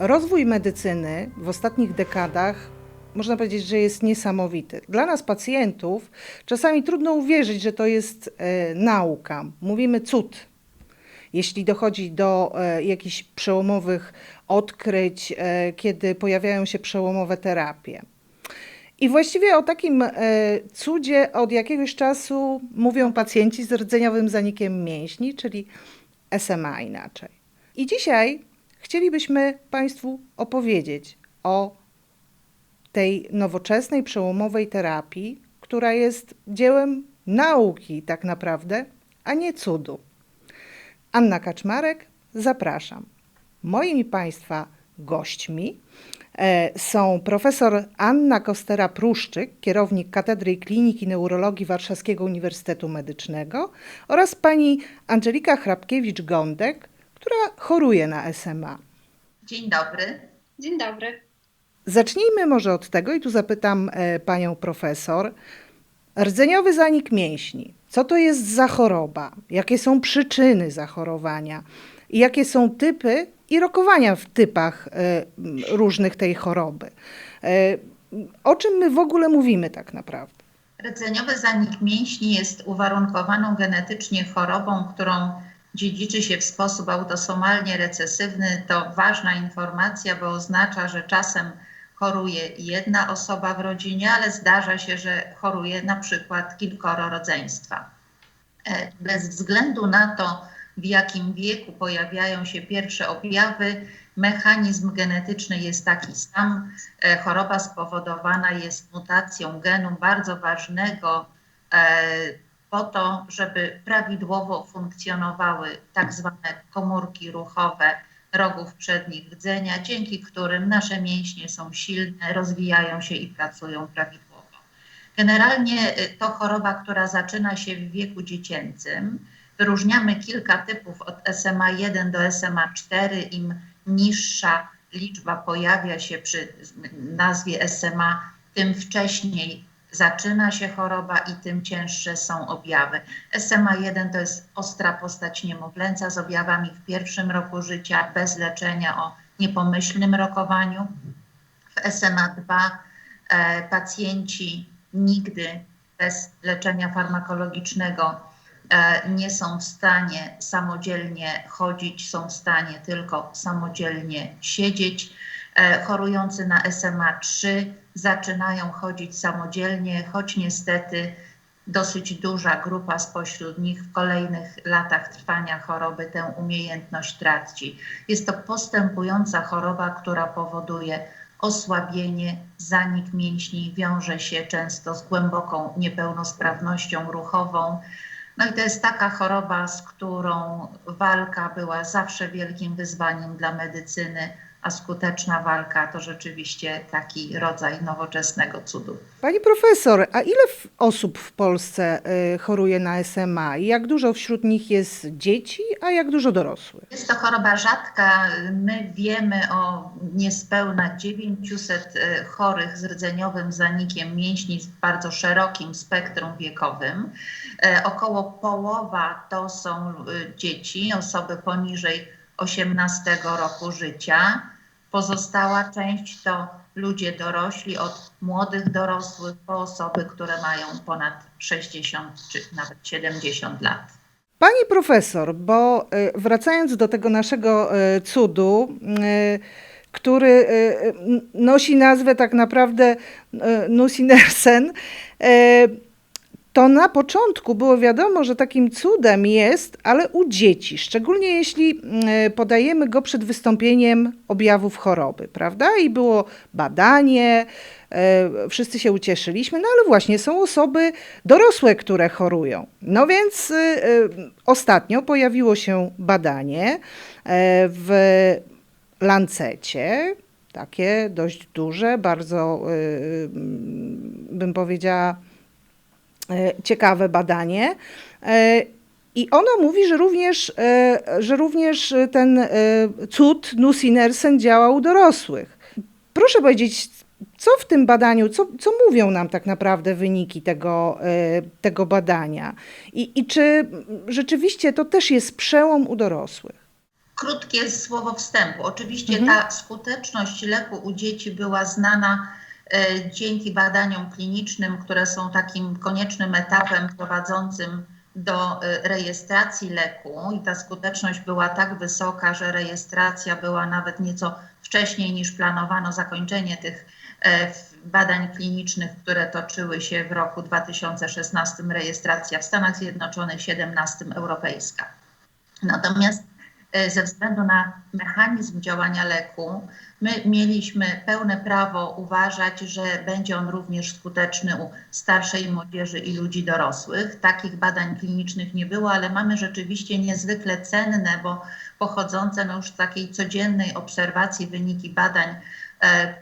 Rozwój medycyny w ostatnich dekadach można powiedzieć, że jest niesamowity. Dla nas, pacjentów, czasami trudno uwierzyć, że to jest e, nauka. Mówimy cud. Jeśli dochodzi do e, jakichś przełomowych odkryć, e, kiedy pojawiają się przełomowe terapie. I właściwie o takim e, cudzie od jakiegoś czasu mówią pacjenci z rdzeniowym zanikiem mięśni, czyli SMA inaczej. I dzisiaj chcielibyśmy Państwu opowiedzieć o tej nowoczesnej, przełomowej terapii, która jest dziełem nauki tak naprawdę, a nie cudu. Anna Kaczmarek, zapraszam. Moimi Państwa gośćmi e, są profesor Anna Kostera-Pruszczyk, kierownik Katedry Kliniki Neurologii Warszawskiego Uniwersytetu Medycznego oraz pani Angelika Hrabkiewicz-Gądek, która choruje na SMA. Dzień dobry. Dzień dobry. Zacznijmy może od tego, i tu zapytam e, panią profesor. Rdzeniowy zanik mięśni. Co to jest za choroba? Jakie są przyczyny zachorowania? I jakie są typy i rokowania w typach e, różnych tej choroby? E, O czym my w ogóle mówimy tak naprawdę? Rdzeniowy zanik mięśni jest uwarunkowaną genetycznie chorobą, którą dziedziczy się w sposób autosomalnie recesywny. To ważna informacja, bo oznacza, że czasem choruje jedna osoba w rodzinie, ale zdarza się, że choruje na przykład kilkoro rodzeństwa. E, Bez względu na to, w jakim wieku pojawiają się pierwsze objawy, mechanizm genetyczny jest taki sam. E, Choroba spowodowana jest mutacją genu bardzo ważnego e, po to, żeby prawidłowo funkcjonowały tak zwane komórki ruchowe rogów przednich rdzenia, dzięki którym nasze mięśnie są silne, rozwijają się i pracują prawidłowo. Generalnie y, to choroba, która zaczyna się w wieku dziecięcym. Wyróżniamy kilka typów od SMA1 do SMA4. Im niższa liczba pojawia się przy nazwie SMA, tym wcześniej zaczyna się choroba i tym cięższe są objawy. SMA1 to jest ostra postać niemowlęca z objawami w pierwszym roku życia, bez leczenia o niepomyślnym rokowaniu. W SMA2 e, pacjenci nigdy bez leczenia farmakologicznego e, nie są w stanie samodzielnie chodzić, są w stanie tylko samodzielnie siedzieć. E, chorujący na SMA3 zaczynają chodzić samodzielnie, choć niestety dosyć duża grupa spośród nich w kolejnych latach trwania choroby tę umiejętność traci. Jest to postępująca choroba, która powoduje osłabienie, zanik mięśni, wiąże się często z głęboką niepełnosprawnością ruchową. No i to jest taka choroba, z którą walka była zawsze wielkim wyzwaniem dla medycyny, a skuteczna walka to rzeczywiście taki rodzaj nowoczesnego cudu. Pani profesor, a ile osób w Polsce y, choruje na SMA jak dużo wśród nich jest dzieci, a jak dużo dorosłych? Jest to choroba rzadka. My wiemy o niespełna 900 e, chorych z rdzeniowym zanikiem mięśni w bardzo szerokim spektrum wiekowym. E, Około połowa to są dzieci, osoby poniżej 18 roku życia. Pozostała część to ludzie dorośli, od młodych dorosłych po osoby, które mają ponad 60 czy nawet 70 lat. Pani profesor, bo y, wracając do tego naszego y, cudu, y, który nosi nazwę tak naprawdę Nusinersen, to na początku było wiadomo, że takim cudem jest, ale u dzieci, szczególnie jeśli y, podajemy go przed wystąpieniem objawów choroby, prawda? I było badanie, y, wszyscy się ucieszyliśmy, no ale właśnie są osoby dorosłe, które chorują. No więc y, y, ostatnio pojawiło się badanie w Lancecie, takie dość duże, bardzo bym powiedziała e, ciekawe badanie. E, I ono mówi, że również, e, że również ten e, cud Nusinersen działa u dorosłych. Proszę powiedzieć, co w tym badaniu, co, co mówią nam tak naprawdę wyniki tego, e, tego badania? I, I czy rzeczywiście to też jest przełom u dorosłych? Krótkie słowo wstępu. Oczywiście Mhm. ta skuteczność leku u dzieci była znana e, dzięki badaniom klinicznym, które są takim koniecznym etapem prowadzącym do e, rejestracji leku i ta skuteczność była tak wysoka, że rejestracja była nawet nieco wcześniej niż planowano zakończenie tych e, badań klinicznych, które toczyły się w roku 2016, rejestracja w Stanach Zjednoczonych, 17 europejska. Natomiast e, ze względu na mechanizm działania leku, my mieliśmy pełne prawo uważać, że będzie on również skuteczny u starszej młodzieży i ludzi dorosłych. Takich badań klinicznych nie było, ale mamy rzeczywiście niezwykle cenne, bo pochodzące no już z takiej codziennej obserwacji wyniki badań, e,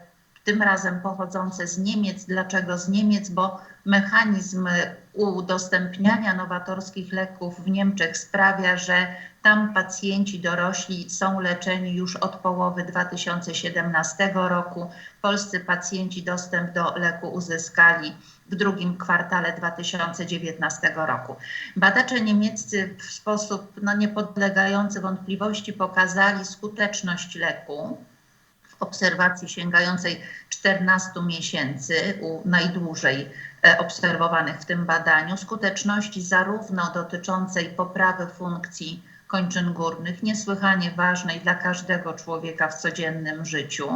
tym razem pochodzące z Niemiec. Dlaczego z Niemiec? Bo mechanizm udostępniania nowatorskich leków w Niemczech sprawia, że tam pacjenci dorośli są leczeni już od połowy 2017 roku. Polscy pacjenci dostęp do leku uzyskali w drugim kwartale 2019 roku. Badacze niemieccy w sposób no, niepodlegający wątpliwości pokazali skuteczność leku w obserwacji sięgającej 14 miesięcy u najdłużej e, obserwowanych w tym badaniu, skuteczności zarówno dotyczącej poprawy funkcji kończyn górnych, niesłychanie ważnej dla każdego człowieka w codziennym życiu,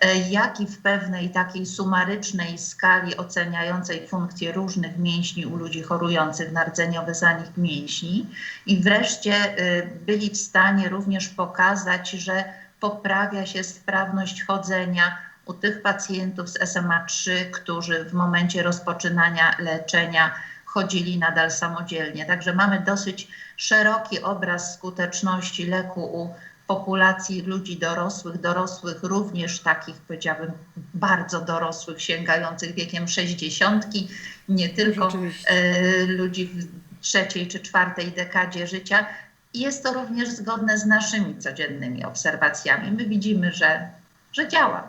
e, jak i w pewnej takiej sumarycznej skali oceniającej funkcje różnych mięśni u ludzi chorujących na rdzeniowy zanik mięśni. I wreszcie e, byli w stanie również pokazać, że poprawia się sprawność chodzenia u tych pacjentów z SMA3, którzy w momencie rozpoczynania leczenia chodzili nadal samodzielnie. Także mamy dosyć szeroki obraz skuteczności leku u populacji ludzi dorosłych, dorosłych również takich powiedziałabym bardzo dorosłych, sięgających wiekiem 60, nie tylko e, ludzi w trzeciej czy czwartej dekadzie życia. Jest to również zgodne z naszymi codziennymi obserwacjami. My widzimy, że, że działa.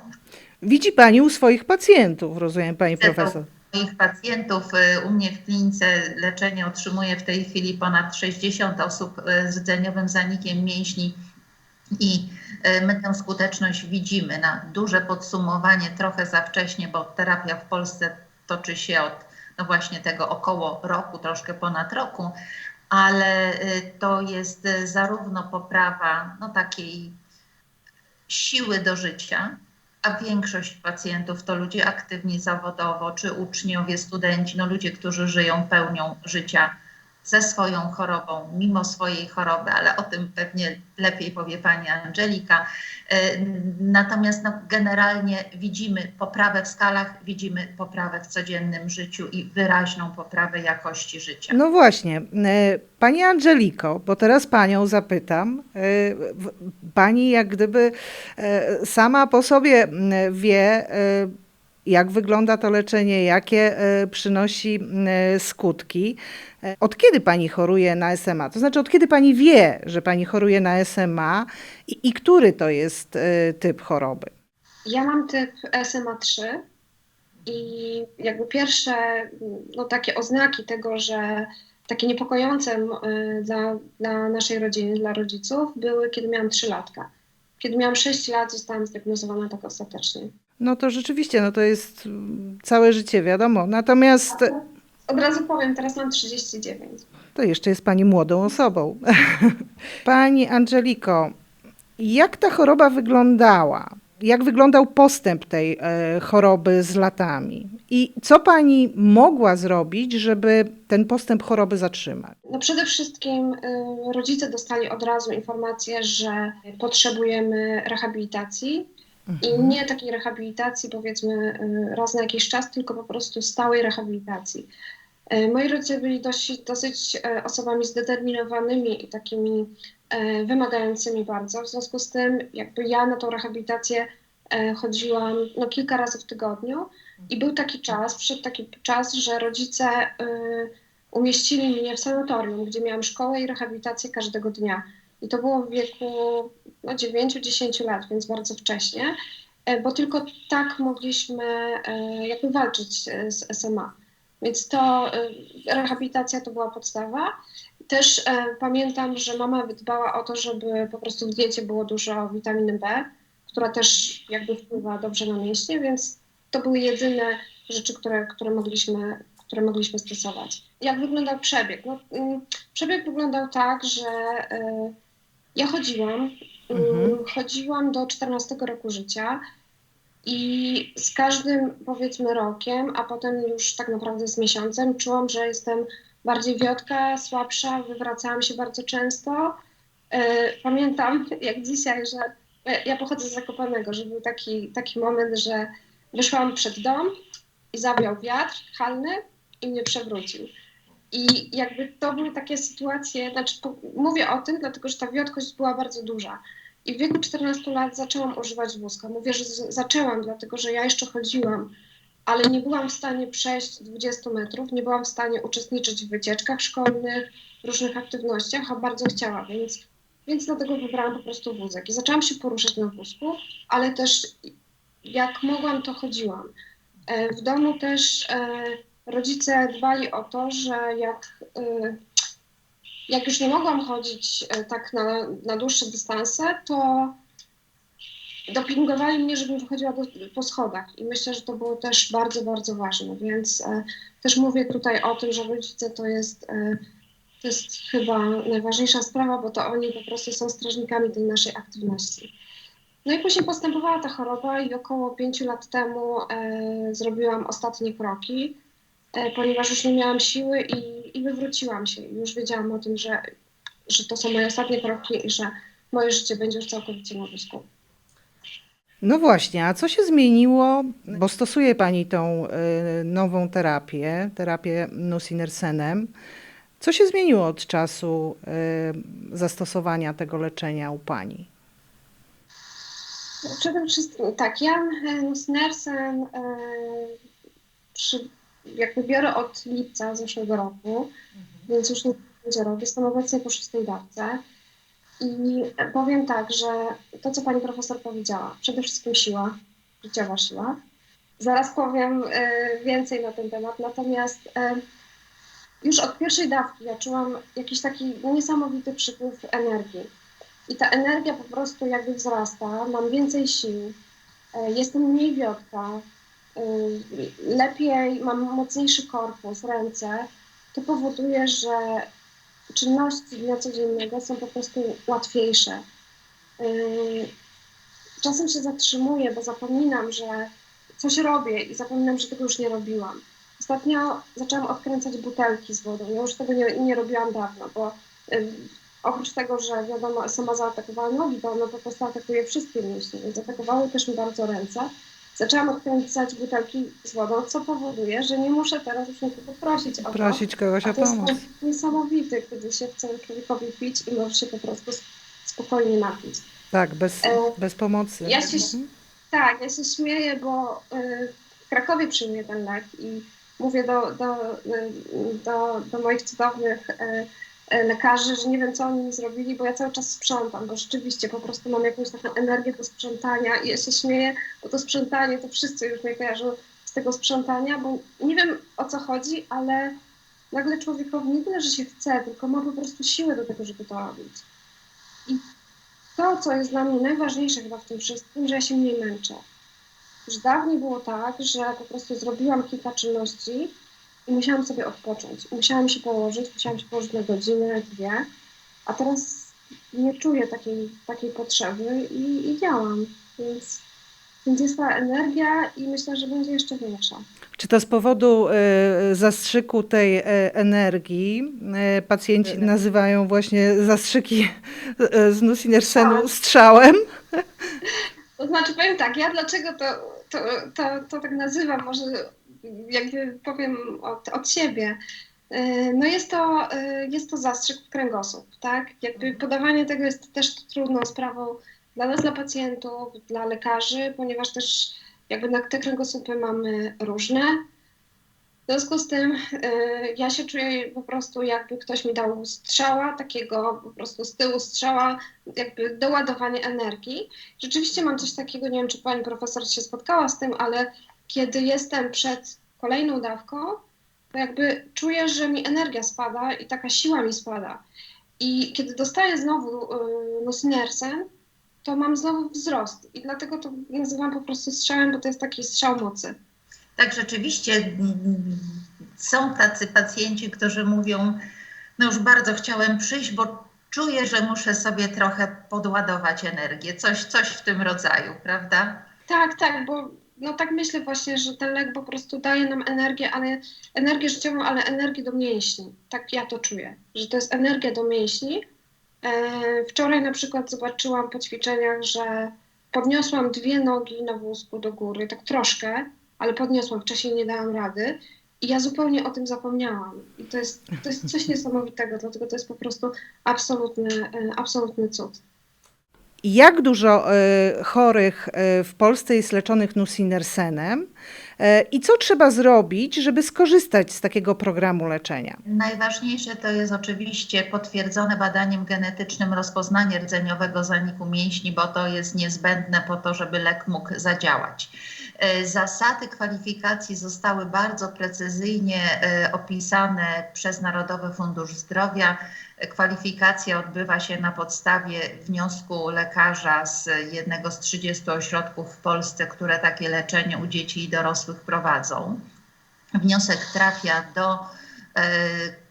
Widzi Pani u swoich pacjentów, rozumiem Pani profesor. Moich pacjentów y, u mnie w klinice leczenie otrzymuje w tej chwili ponad 60 osób y, z rdzeniowym zanikiem mięśni i y, my tę skuteczność widzimy. Na duże podsumowanie trochę za wcześnie, bo terapia w Polsce toczy się od no właśnie tego około roku, troszkę ponad roku, ale to jest zarówno poprawa no takiej siły do życia, a większość pacjentów to ludzie aktywni zawodowo, czy uczniowie, studenci, no ludzie, którzy żyją pełnią życia ze swoją chorobą, mimo swojej choroby, ale o tym pewnie lepiej powie pani Angelika. E, Natomiast no, generalnie widzimy poprawę w skalach, widzimy poprawę w codziennym życiu i wyraźną poprawę jakości życia. No właśnie, e, Pani Angeliko, bo teraz Panią zapytam. e, Pani jak gdyby sama po sobie wie, jak wygląda to leczenie, jakie e, przynosi m, skutki. E, Od kiedy Pani choruje na SMA? To znaczy, od kiedy Pani wie, że Pani choruje na SMA i, i który to jest e, typ choroby? Ja mam typ SMA3 i jakby pierwsze no, takie oznaki tego, że takie niepokojące dla, dla naszej rodziny, dla rodziców, były kiedy miałam 3 latka. Kiedy miałam 6 lat, zostałam zdiagnozowana tak ostatecznie. No to rzeczywiście, no to jest mm, całe życie, wiadomo. Natomiast Od razu powiem, teraz mam 39. To jeszcze jest Pani młodą osobą. Pani Angeliko, jak ta choroba wyglądała? Jak wyglądał postęp tej e, choroby z latami? I co Pani mogła zrobić, żeby ten postęp choroby zatrzymać? No przede wszystkim y, rodzice dostali od razu informację, że potrzebujemy rehabilitacji i nie takiej rehabilitacji powiedzmy y, raz na jakiś czas, tylko po prostu stałej rehabilitacji. Y, Moi rodzice byli dosyć, dosyć osobami zdeterminowanymi i takimi y, wymagającymi bardzo. W związku z tym jakby ja na tą rehabilitację chodziłam no, kilka razy w tygodniu i był taki czas, przyszedł taki czas, że rodzice umieścili mnie w sanatorium, gdzie miałam szkołę i rehabilitację każdego dnia. I to było w wieku no, 9-10 lat, więc bardzo wcześnie, e, bo tylko tak mogliśmy e, jakby walczyć e, z SMA. Więc to rehabilitacja to była podstawa. Też pamiętam, że mama dbała o to, żeby po prostu w diecie było dużo witaminy B, która też jakby wpływa dobrze na mięśnie, więc to były jedyne rzeczy, które, które, mogliśmy, które mogliśmy stosować. Jak wyglądał przebieg? No, mm, przebieg wyglądał tak, że ja chodziłam, mm, Mhm. chodziłam do 14 roku życia i z każdym powiedzmy rokiem, a potem już tak naprawdę z miesiącem czułam, że jestem bardziej wiotka, słabsza, wywracałam się bardzo często. E, Pamiętam jak dzisiaj, że ja- pochodzę z Zakopanego, że był taki, taki moment, że wyszłam przed dom i zawiał wiatr halny i mnie przewrócił. I jakby to były takie sytuacje, znaczy po, mówię o tym, dlatego że ta wiotkość była bardzo duża. I w wieku 14 lat zaczęłam używać wózka. Mówię, że z, zaczęłam, dlatego że ja jeszcze chodziłam, ale nie byłam w stanie przejść 20 metrów, nie byłam w stanie uczestniczyć w wycieczkach szkolnych, różnych aktywnościach, a bardzo chciała, więc, więc dlatego wybrałam po prostu wózek. I zaczęłam się poruszać na wózku, ale też jak mogłam, to chodziłam. E, W domu też e, rodzice dbali o to, że jak, e, jak już nie mogłam chodzić e, tak na, na dłuższe dystanse, to dopingowali mnie, żebym wychodziła do, po schodach. I myślę, że to było też bardzo, bardzo ważne. Więc e, też mówię tutaj o tym, że rodzice to jest, to jest chyba najważniejsza sprawa, bo to oni po prostu są strażnikami tej naszej aktywności. No i później postępowała ta choroba i około pięciu lat temu e, zrobiłam ostatnie kroki, ponieważ już nie miałam siły i, i wywróciłam się. Już wiedziałam o tym, że, że to są moje ostatnie kroki i że moje życie będzie już całkowicie na wózku. No właśnie, a co się zmieniło, bo stosuje Pani tą y, nową terapię, terapię nusinersenem. Co się zmieniło od czasu y, zastosowania tego leczenia u Pani? Przede wszystkim tak, ja e, e, przy, jakby biorę od lipca zeszłego roku, więc już nie będzie rok. Jestem obecnie po szóstej dawce. I powiem tak, że to, co pani profesor powiedziała, przede wszystkim siła, życiowa siła. Zaraz powiem e, więcej na ten temat, natomiast e, już od pierwszej dawki ja czułam jakiś taki niesamowity przypływ energii. I ta energia po prostu jakby wzrasta, mam więcej sił, e, jestem mniej wiotka, lepiej, mam mocniejszy korpus, ręce. To powoduje, że czynności dnia codziennego są po prostu łatwiejsze. Yy, Czasem się zatrzymuję, bo zapominam, że coś robię i zapominam, że tego już nie robiłam. Ostatnio zaczęłam odkręcać butelki z wodą. Ja już tego nie, nie robiłam dawno, bo yy, oprócz tego, że wiadomo, sama zaatakowała nogi, to ona po prostu atakuje wszystkie mięśnie, więc atakowały też mi bardzo ręce. Zaczęłam odkręcać butelki z wodą, co powoduje, że nie muszę teraz już nikogo prosić o to. Prosić kogoś o to jest pomoc. tak niesamowite, kiedy się chce człowiekowi pić i może się po prostu spokojnie napić. Tak, bez, E, bez pomocy. ja się- Mhm. Tak, ja się śmieję, bo y, w Krakowie przyjmuję ten lek i mówię do, do, y, do, do moich cudownych y, lekarzy, że nie wiem, co oni mi zrobili, bo ja cały czas sprzątam, bo rzeczywiście po prostu mam jakąś taką energię do sprzątania i ja się śmieję, bo to sprzątanie to wszyscy już mnie kojarzą z tego sprzątania, bo nie wiem o co chodzi, ale nagle człowiekowi nie tyle, że się chce, tylko ma po prostu siłę do tego, żeby to robić. I to, co jest dla mnie najważniejsze chyba w tym wszystkim, że ja się mniej męczę. Już dawniej było tak, że po prostu zrobiłam kilka czynności i musiałam sobie odpocząć. Musiałam się położyć, musiałam się położyć na godzinę, dwie, a teraz nie czuję takiej, takiej potrzeby i, i działam. Więc, więc jest ta energia i myślę, że będzie jeszcze większa. Czy to z powodu e, zastrzyku tej e, energii e, pacjenci nazywają właśnie zastrzyki e, z nusinersenu Tak. strzałem? To znaczy, powiem tak, ja dlaczego to, to, to, to tak nazywam, może jakby powiem od, od siebie. Yy, No jest to, yy, jest to zastrzyk w kręgosłup, tak? Jakby podawanie tego jest też trudną sprawą dla nas, dla pacjentów, dla lekarzy, ponieważ też jakby na te kręgosłupy mamy różne. W związku z tym yy, ja się czuję po prostu jakby ktoś mi dał strzała, takiego po prostu z tyłu strzała, jakby doładowanie energii. Rzeczywiście mam coś takiego, nie wiem czy pani profesor się spotkała z tym, ale kiedy jestem przed kolejną dawką, bo jakby czuję, że mi energia spada i taka siła mi spada. I kiedy dostaję znowu y, nusinersen, to mam znowu wzrost. I dlatego to nazywam po prostu strzałem, bo to jest taki strzał mocy. Tak, rzeczywiście są tacy pacjenci, którzy mówią, no już bardzo chciałem przyjść, bo czuję, że muszę sobie trochę podładować energię. Coś, coś w tym rodzaju, prawda? Tak, tak, bo no tak myślę właśnie, że ten lek po prostu daje nam energię, ale energię życiową, ale energię do mięśni. Tak ja to czuję, że to jest energia do mięśni. E, wczoraj na przykład zobaczyłam po ćwiczeniach, że podniosłam dwie nogi na wózku do góry, tak troszkę, ale podniosłam, wcześniej nie dałam rady. I ja zupełnie o tym zapomniałam. I to jest, to jest coś niesamowitego, dlatego to jest po prostu absolutny, e, absolutny cud. Jak dużo e, chorych e, w Polsce jest leczonych nusinersenem e, i co trzeba zrobić, żeby skorzystać z takiego programu leczenia? Najważniejsze to jest oczywiście potwierdzone badaniem genetycznym rozpoznanie rdzeniowego zaniku mięśni, bo to jest niezbędne po to, żeby lek mógł zadziałać. E, Zasady kwalifikacji zostały bardzo precyzyjnie e, opisane przez Narodowy Fundusz Zdrowia. E, Kwalifikacja odbywa się na podstawie wniosku lekarza z jednego z 30 ośrodków w Polsce, które takie leczenie u dzieci i dorosłych prowadzą. Wniosek trafia do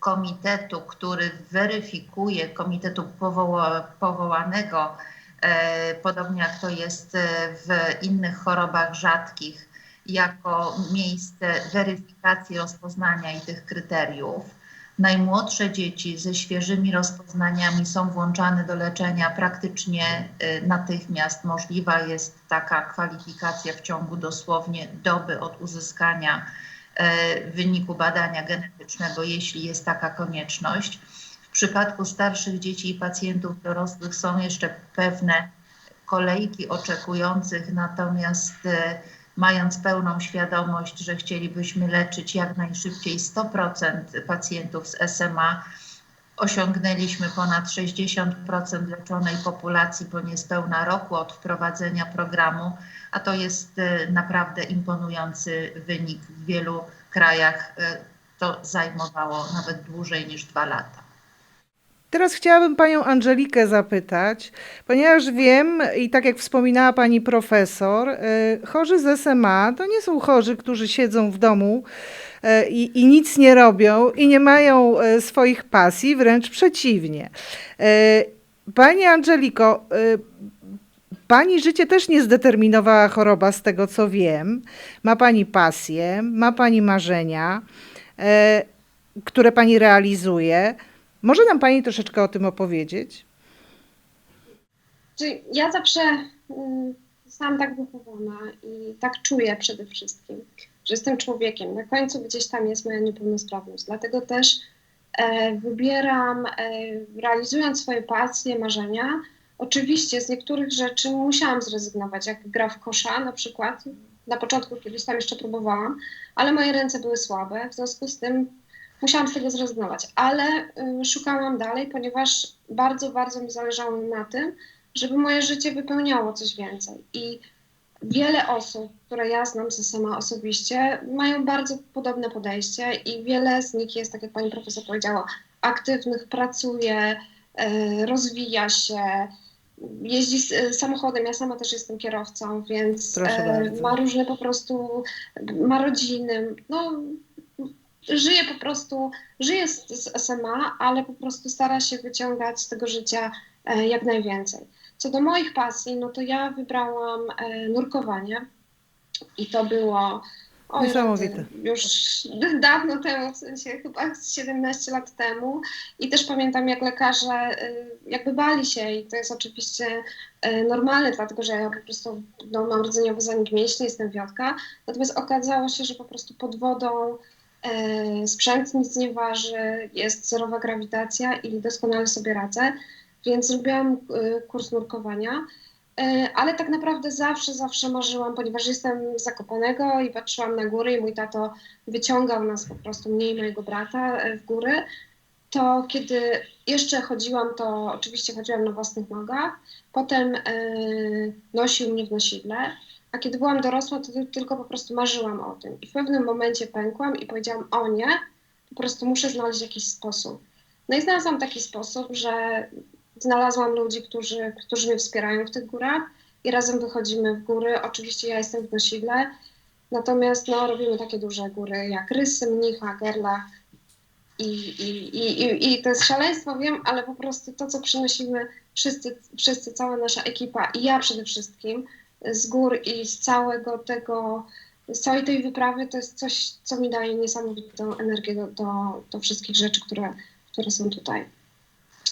komitetu, który weryfikuje, komitetu powoła, powołanego, podobnie jak to jest e, w innych chorobach rzadkich, jako miejsce weryfikacji rozpoznania i tych kryteriów. Najmłodsze dzieci ze świeżymi rozpoznaniami są włączane do leczenia praktycznie y, natychmiast. Możliwa jest taka kwalifikacja w ciągu dosłownie doby od uzyskania e, wyniku badania genetycznego, jeśli jest taka konieczność. W przypadku starszych dzieci i pacjentów dorosłych są jeszcze pewne kolejki oczekujących, natomiast e, mając pełną świadomość, że chcielibyśmy leczyć jak najszybciej 100% pacjentów z SMA, osiągnęliśmy ponad 60% leczonej populacji po niespełna roku od wprowadzenia programu, a to jest e, naprawdę imponujący wynik. W wielu krajach e, to zajmowało nawet dłużej niż dwa lata. Teraz chciałabym panią Angelikę zapytać, ponieważ wiem i tak jak wspominała pani profesor, y, chorzy z SMA to nie są chorzy, którzy siedzą w domu y, i, i nic nie robią i nie mają y, swoich pasji, wręcz przeciwnie. Pani Angeliko, Pani życie też nie zdeterminowała choroba, z tego co wiem. Ma Pani pasję, ma Pani marzenia, które Pani realizuje. Może nam Pani troszeczkę o tym opowiedzieć? Czyli ja zawsze mm, zostałam tak wychowana i tak czuję przede wszystkim, że jestem człowiekiem. Na końcu gdzieś tam jest moja niepełnosprawność. Dlatego też e, wybieram, e, realizując swoje pasje, marzenia. Oczywiście z niektórych rzeczy musiałam zrezygnować, jak gra w kosza na przykład. Na początku kiedyś tam jeszcze próbowałam, ale moje ręce były słabe, w związku z tym musiałam z tego zrezygnować. Ale y, szukałam dalej, ponieważ bardzo, bardzo mi zależało na tym, żeby moje życie wypełniało coś więcej. I wiele osób, które ja znam ze sama osobiście, mają bardzo podobne podejście i wiele z nich jest, tak jak pani profesor powiedziała, aktywnych, pracuje, e, rozwija się, jeździ z, samochodem. Ja sama też jestem kierowcą, więc e, bardzo. ma różne po prostu, ma rodziny. No, żyje po prostu, żyje z, z SMA, ale po prostu stara się wyciągać z tego życia e, jak najwięcej. Co do moich pasji, no to ja wybrałam e, nurkowanie i to było Niesamowite. rety, już dawno temu, w sensie chyba z 17 lat temu i też pamiętam jak lekarze e, jakby bali się i to jest oczywiście normalne, dlatego że ja po prostu no, mam rdzeniowy zanik mięśni, jestem wiotka, natomiast okazało się, że po prostu pod wodą sprzęt nic nie waży, jest zerowa grawitacja i doskonale sobie radzę, więc zrobiłam e, kurs nurkowania. E, Ale tak naprawdę zawsze, zawsze marzyłam, ponieważ jestem Zakopanego i patrzyłam na góry i mój tato wyciągał nas po prostu, mnie i mojego brata e, w góry, to kiedy jeszcze chodziłam, to oczywiście chodziłam na własnych nogach, potem e, nosił mnie w nosidle, a kiedy byłam dorosła, to ty- tylko po prostu marzyłam o tym. I w pewnym momencie pękłam i powiedziałam, o nie, po prostu muszę znaleźć jakiś sposób. No i znalazłam taki sposób, że znalazłam ludzi, którzy, którzy mnie wspierają w tych górach i razem wychodzimy w góry. Oczywiście ja jestem w nosidle, natomiast no, robimy takie duże góry jak Rysy, Mnicha, Gerlach i, i, i, i, i to jest szaleństwo, wiem, ale po prostu to, co przynosimy wszyscy, wszyscy, cała nasza ekipa i ja przede wszystkim z gór i z całego tego, z całej tej wyprawy, to jest coś, co mi daje niesamowitą energię do, do, do wszystkich rzeczy, które, które są tutaj.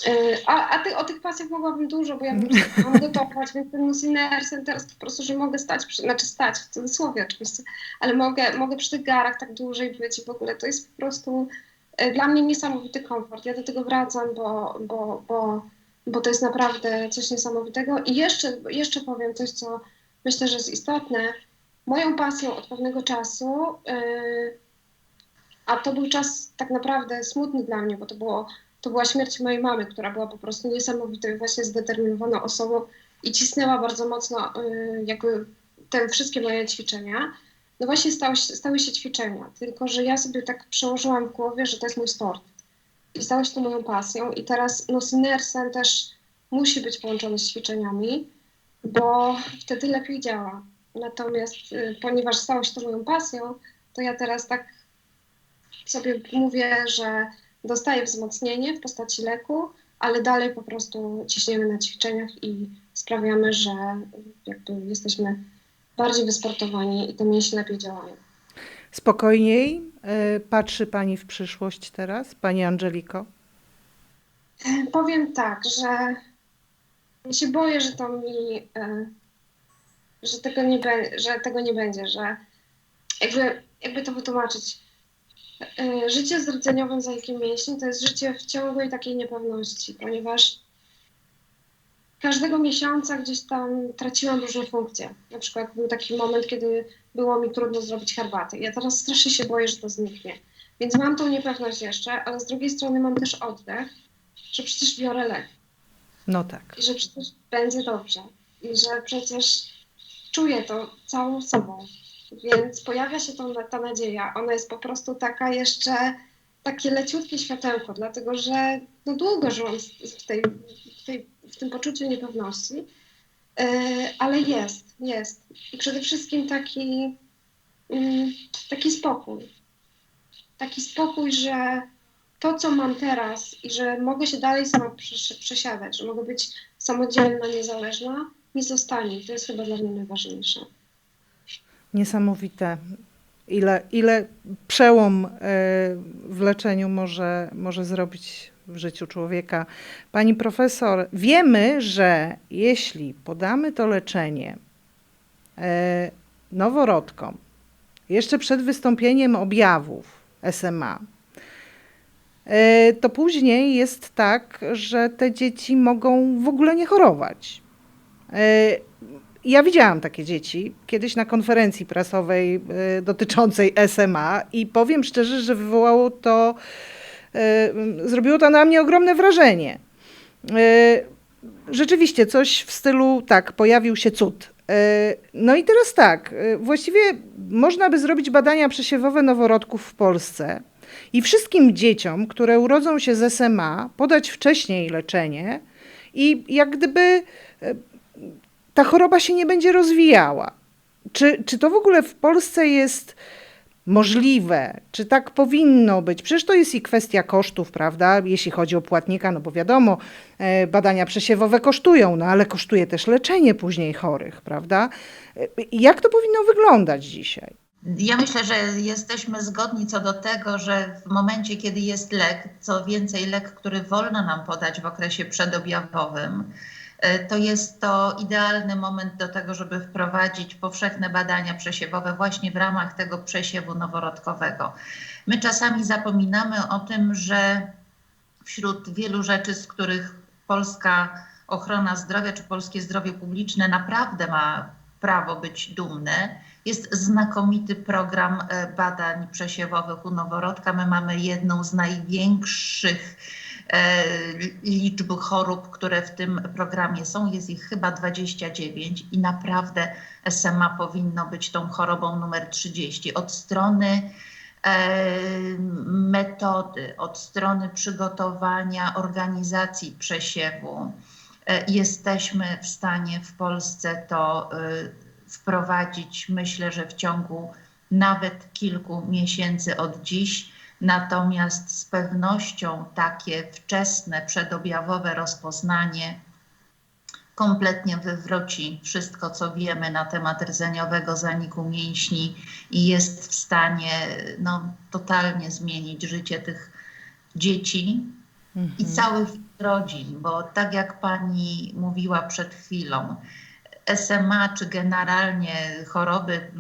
Yy, A, a ty, o tych pasjach mogłabym dużo, bo ja kocham gotować, więc ten nusinersem teraz po prostu, że mogę stać, przy, znaczy stać, w cudzysłowie oczywiście, ale mogę, mogę przy tych garach tak dłużej być i w ogóle to jest po prostu e, dla mnie niesamowity komfort. Ja do tego wracam, bo, bo, bo, bo to jest naprawdę coś niesamowitego. I jeszcze, jeszcze powiem coś, co myślę, że jest istotne. Moją pasją od pewnego czasu, yy, a to był czas tak naprawdę smutny dla mnie, bo to, było, to była śmierć mojej mamy, która była po prostu niesamowitą właśnie zdeterminowaną osobą i cisnęła bardzo mocno yy, jakby te wszystkie moje ćwiczenia. No właśnie stały, się- stały się ćwiczenia, tylko że ja sobie tak przełożyłam w głowie, że to jest mój sport. I stało się to moją pasją. I teraz no, Synersen też musi być połączony z ćwiczeniami, bo wtedy lepiej działa. Natomiast y, ponieważ stało się to moją pasją, to ja teraz tak sobie mówię, że dostaję wzmocnienie w postaci leku, ale dalej po prostu ciśniemy na ćwiczeniach i sprawiamy, że jakby jesteśmy bardziej wysportowani i te mięśnie lepiej działają. Spokojniej y, patrzy Pani w przyszłość teraz, Pani Angeliko? Powiem tak, że ja się boję, że to mi, e, że tego nie, że tego nie będzie, że jakby, jakby to wytłumaczyć. E, Życie z rdzeniowym zajęciem mięśni to jest życie w ciągłej takiej niepewności, ponieważ każdego miesiąca gdzieś tam traciłam różne funkcje. Na przykład był taki moment, kiedy było mi trudno zrobić herbatę. Ja teraz strasznie się boję, że to zniknie. Więc mam tą niepewność jeszcze, ale z drugiej strony mam też oddech, że przecież biorę lek No tak. i że przecież będzie dobrze i że przecież czuję to całą sobą. Więc pojawia się tą, ta nadzieja. Ona jest po prostu taka jeszcze, takie leciutkie światełko, dlatego że no długo żyłam w, tej, w, tej, w tym poczuciu niepewności, Yy, ale jest, jest. I przede wszystkim taki, mm, taki spokój. Taki spokój, że to, co mam teraz i że mogę się dalej sama przesiadać, że mogę być samodzielna, niezależna, mi zostanie. To jest chyba dla mnie najważniejsze. Niesamowite. Ile, ile przełom y, w leczeniu może, może zrobić w życiu człowieka. Pani profesor, wiemy, że jeśli podamy to leczenie y, noworodkom jeszcze przed wystąpieniem objawów SMA, to później jest tak, że te dzieci mogą w ogóle nie chorować. Y, ja widziałam takie dzieci kiedyś na konferencji prasowej y, dotyczącej SMA i powiem szczerze, że wywołało to, zrobiło to na mnie ogromne wrażenie. Rzeczywiście coś w stylu, tak, pojawił się cud. No i teraz tak, właściwie można by zrobić badania przesiewowe noworodków w Polsce i wszystkim dzieciom, które urodzą się z SMA, podać wcześniej leczenie i jak gdyby y, ta choroba się nie będzie rozwijała. Czy, czy to w ogóle w Polsce jest możliwe? Czy tak powinno być? Przecież to jest i kwestia kosztów, prawda? Jeśli chodzi o płatnika, no bo wiadomo, e, badania przesiewowe kosztują, no ale kosztuje też leczenie później chorych, prawda? E, Jak to powinno wyglądać dzisiaj? Ja myślę, że jesteśmy zgodni co do tego, że w momencie, kiedy jest lek, co więcej lek, który wolno nam podać w okresie przedobjawowym, e, to jest to idealny moment do tego, żeby wprowadzić powszechne badania przesiewowe właśnie w ramach tego przesiewu noworodkowego. My czasami zapominamy o tym, że wśród wielu rzeczy, z których polska ochrona zdrowia czy polskie zdrowie publiczne naprawdę ma prawo być dumne, jest znakomity program e, badań przesiewowych u noworodka. My mamy jedną z największych e, liczb chorób, które w tym programie są. Jest ich chyba 29 i naprawdę SMA powinno być tą chorobą numer 30. Od strony metody od strony przygotowania organizacji przesiewu. E, Jesteśmy w stanie w Polsce to e, wprowadzić, myślę, że w ciągu nawet kilku miesięcy od dziś. Natomiast z pewnością takie wczesne, przedobjawowe rozpoznanie kompletnie wywróci wszystko, co wiemy na temat rdzeniowego zaniku mięśni i jest w stanie no, totalnie zmienić życie tych dzieci i całych rodzin, bo tak jak pani mówiła przed chwilą, SMA czy generalnie choroby,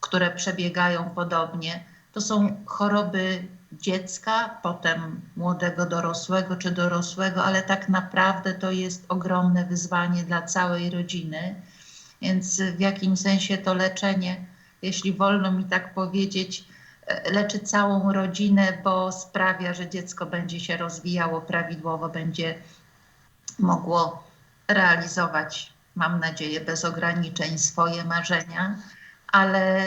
które przebiegają podobnie, to są choroby dziecka, potem młodego dorosłego czy dorosłego, ale tak naprawdę to jest ogromne wyzwanie dla całej rodziny. Więc w jakim sensie to leczenie, jeśli wolno mi tak powiedzieć, leczy całą rodzinę, bo sprawia, że dziecko będzie się rozwijało prawidłowo, będzie mogło realizować, mam nadzieję, bez ograniczeń swoje marzenia ale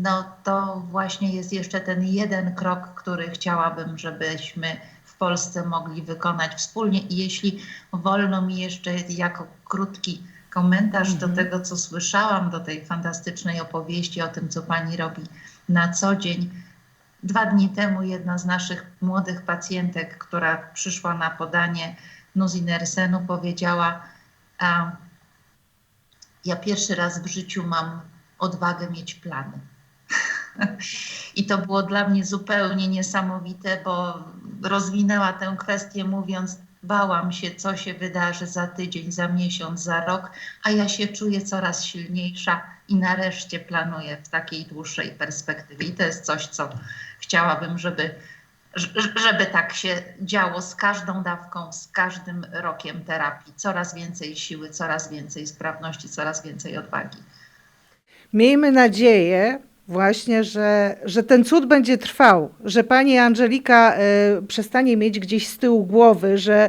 no, to właśnie jest jeszcze ten jeden krok, który chciałabym, żebyśmy w Polsce mogli wykonać wspólnie. I jeśli wolno mi jeszcze jako krótki komentarz do tego, co słyszałam, do tej fantastycznej opowieści o tym, co pani robi na co dzień. Dwa dni temu jedna z naszych młodych pacjentek, która przyszła na podanie nuzinersenu, powiedziała: a, Ja pierwszy raz w życiu mam odwagę mieć plany. I to było dla mnie zupełnie niesamowite, bo rozwinęła tę kwestię mówiąc, bałam się, co się wydarzy za tydzień, za miesiąc, za rok, a ja się czuję coraz silniejsza i nareszcie planuję w takiej dłuższej perspektywie. I to jest coś, co chciałabym, żeby, żeby tak się działo z każdą dawką, z każdym rokiem terapii. Coraz więcej siły, coraz więcej sprawności, coraz więcej odwagi. Miejmy nadzieję właśnie, że, że ten cud będzie trwał, że pani Angelika e, przestanie mieć gdzieś z tyłu głowy, że,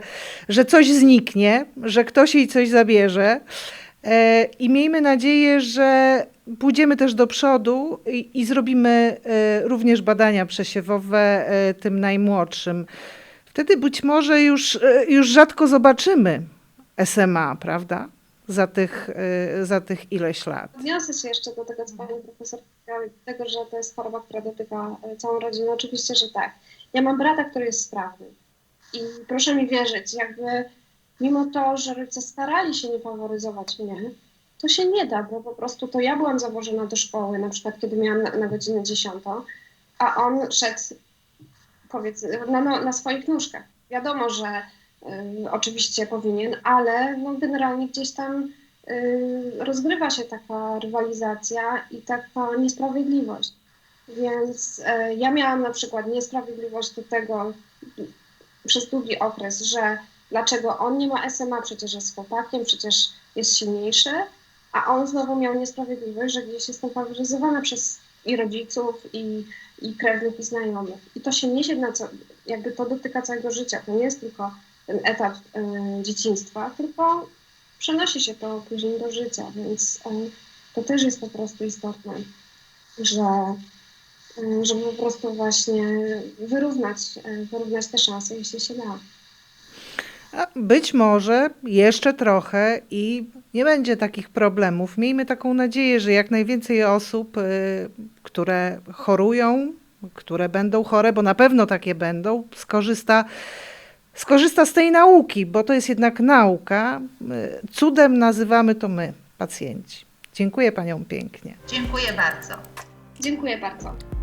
że coś zniknie, że ktoś jej coś zabierze. E, I miejmy nadzieję, że pójdziemy też do przodu i, i zrobimy e, również badania przesiewowe e, tym najmłodszym. Wtedy być może już, e, już rzadko zobaczymy SMA, prawda? Za tych, za tych ileś lat. Odniosę się jeszcze do tego, co pani profesor tego, że to jest choroba, która dotyka całą rodzinę. Oczywiście, że tak. Ja mam brata, który jest sprawny. I proszę mi wierzyć, jakby mimo to, że rodzice starali się nie faworyzować mnie, to się nie da, bo po prostu to ja byłam zawożona do szkoły, na przykład kiedy miałam na, na godzinę 10, a on szedł powiedz, na, na, na swoich nóżkach. Wiadomo, że y, oczywiście powinien, ale no, generalnie gdzieś tam y, rozgrywa się taka rywalizacja i taka niesprawiedliwość. Więc y, ja miałam na przykład niesprawiedliwość do tego przez długi okres, że dlaczego on nie ma SMA, przecież jest chłopakiem, przecież jest silniejszy, a on znowu miał niesprawiedliwość, że gdzieś jestem faworyzowana przez i rodziców, i, i krewnych, i znajomych. I to się niesie na co, jakby to dotyka całego życia. To nie jest tylko ten etap y, dzieciństwa, tylko przenosi się to później do życia, więc y, to też jest po prostu istotne, że, y, żeby po prostu właśnie wyrównać, y, wyrównać te szanse, jeśli się da. A Być może jeszcze trochę i nie będzie takich problemów. Miejmy taką nadzieję, że jak najwięcej osób, y, które chorują, które będą chore, bo na pewno takie będą, skorzysta, skorzysta z tej nauki, bo to jest jednak nauka. Y, Cudem nazywamy to my, pacjenci. Dziękuję paniom pięknie. Dziękuję bardzo. Dziękuję bardzo.